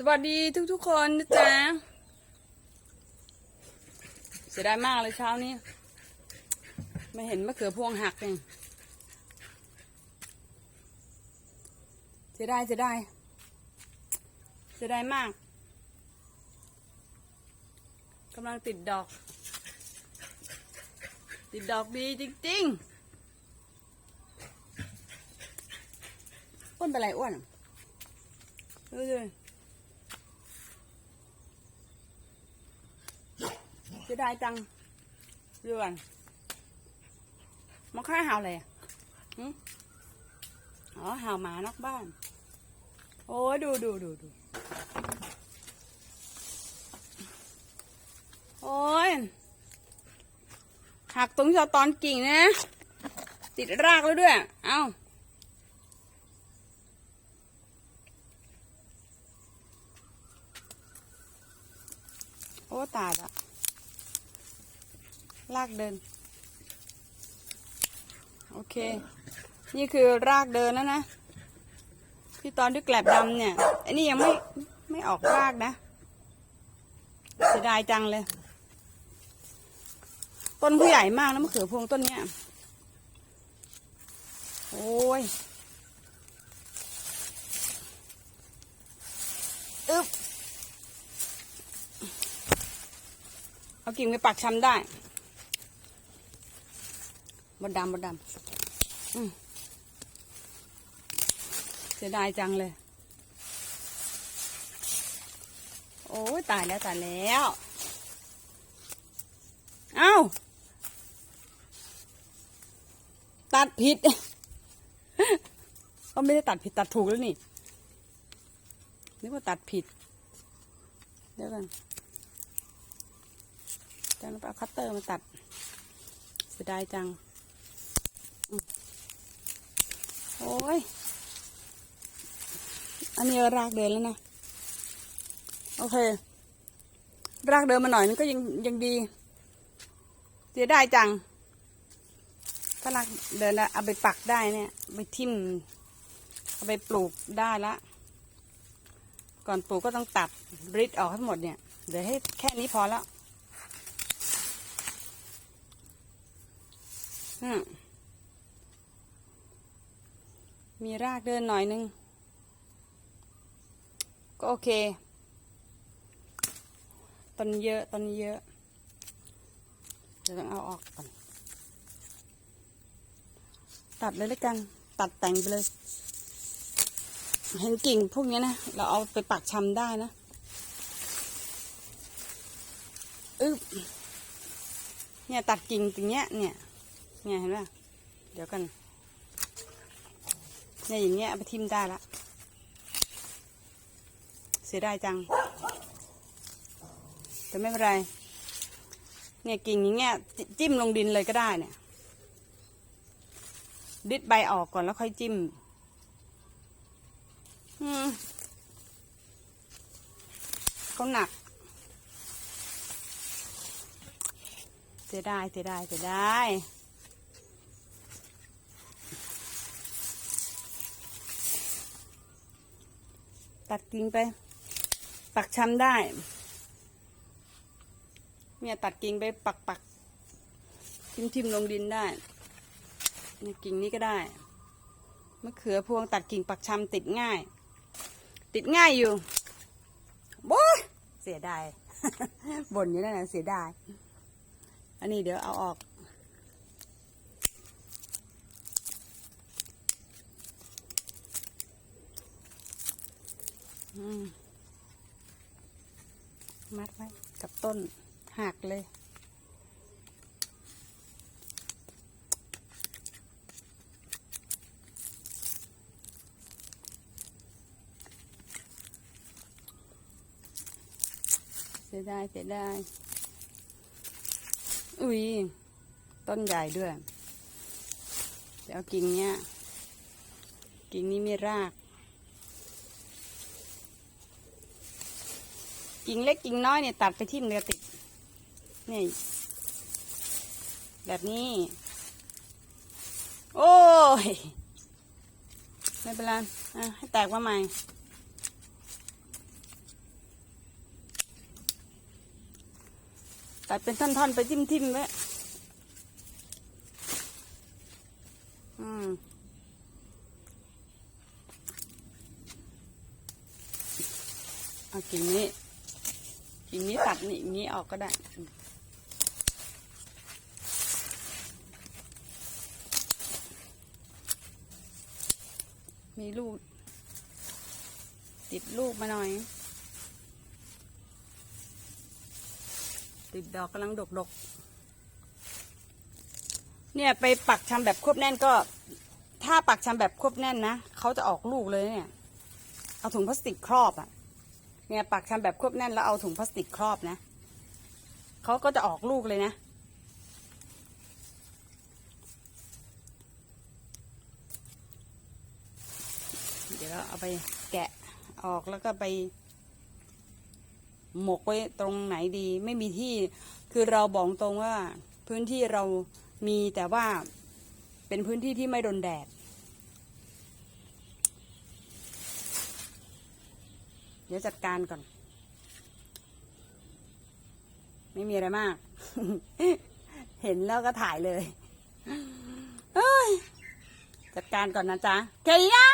สวัสดีทุกๆคนนะจ๊ะเสียดายมากเลยเช้านี้ไม่เห็นมะเขือพวงหักเองเสียดายเสียดายเสียดายมากกำลังติดดอก ติดดอกดีจริงๆอ้วนเป็นไรอ้วนอะดูดิ เสียดายจังเรือนมันค่าห่าอะไรอะหึอ๋อห่าหมานอกบ้าน โอ้ยดูดูดูดูโอ้ยหักตรงที่เราตอนกิ่งนะ ติดรากแล้วด้วย เอ้าโอ้ตายละ ลากเดิน โอเค นี่คือรากเดินแล้วนะที่ตอนที่แกลบดำเนี่ยไอ้นี่ยังไม่ไม่ออกรากนะเสียดายจังเลย ต้นเขาใหญ่มากนะมะเขือพวงต้นเนี้ยโอ้ยอึ๊บเอากิ่งไปปักชำได้ บดดำบดดำเสียดายจังเลย โอ้ยตายแล้วตายแล้ว เอ้า ตัดผิด ก็ไม่ได้ตัดผิดตัดถูกแล้วนี่นึกว่าตัดผิด เดี๋ยวกันจะเอาคัตเตอร์มาตัดเสียดายจัง โอ้ย อันนี้รากเดินแล้วนะ โอเค รากเดินมาหน่อยนึงก็ยังยังดี เสียดายจัง ถ้ารากเดินแล้วเอาไปปักได้เนี่ยไปทิ่มเอาไปปลูกได้ละ ก่อนปลูกก็ต้องตัดริดออกให้หมดเนี่ย เดี๋ยวให้แค่นี้พอแล้ว อืม มีรากเดินหน่อยนึง ก็โอเคต้นเยอะต้นเยอะเดี๋ยวต้องเอาออกก่อนตัดเลยแล้วกัน ตัดแต่งไปเลย เห็นกิ่งพวกนี้นะ เราเอาไปปักชำได้นะอึ๊บเนี่ยตัดกิ่งตรงเนี้ยเนี่ย เนี่ยเห็นไหมเดี๋ยวกัน เนี่ยอย่างเงี้ยเอาไปทิมได้ละ เสียดายจัง แต่ไม่เป็นไร เนี่ยกิ่งอย่างเงี้ยจิ้มลงดินเลยก็ได้เนี่ย ดิดใบออกก่อนแล้วค่อยจิ้ม อืมเขาหนัก เสียดาย เสียดาย เสียดาย ตัดกิ่งไป ปักชำได้ เนี่ยตัดกิ่งไปปักปักทิมทิมลงดินได้นกิ่งนี้ก็ได้มะเขือพวงตัดกิ่งปักชำติดง่าย ติดง่ายอยู่โบ้เสียดายบ่นอยู่นั่นแหละเสียดาย อันนี้เดี๋ยวเอาออก มัดไว้กับต้นหักเลยเสียดายเสียดายอุ้ย ต้นใหญ่ด้วย เดี๋ยวกิ่งเนี้ย กิ่งนี้มีราก กิ่งเล็กกิ่งน้อยเนี่ยตัดไปทิ่มเรือติดนี่ แบบนี้ โอ้ย ไม่เป็นไรอะให้แตกมาใหม่ ตัดเป็นท่อนๆ ไปทิ่มทิ่มไว้อืมเอากิ่งนี้ กิ่างนี้ตัดนี่อย่างนี้ออกก็ได้มีลูก ติดลูกมาหน่อย ติดดอกกำลังดกดกเนี่ยไปปักชำแบบควบแน่นก็ ถ้าปักชำแบบควบแน่นนะเขาจะออกลูกเลยเนี่ย เอาถุงพลาสติกครอบอะ่ะ เนี่ยปักชำแบบควบแน่นแล้วเอาถุงพลาสติกครอบนะเขาก็จะออกลูกเลยนะ เดี๋ยวเราเอาไปแกะออกแล้วก็ไป หมกไว้ตรงไหนดี ไม่มีที่คือเราบอกตรงว่า พื้นที่เรามีแต่ว่าเป็นพื้นที่ที่ไม่โดนแดด เดี๋ยวจัดการก่อน ไม่มีอะไรมาก เห็นแล้วก็ถ่ายเลย เอ้ย จัดการก่อนนะจ๊ะเคยะ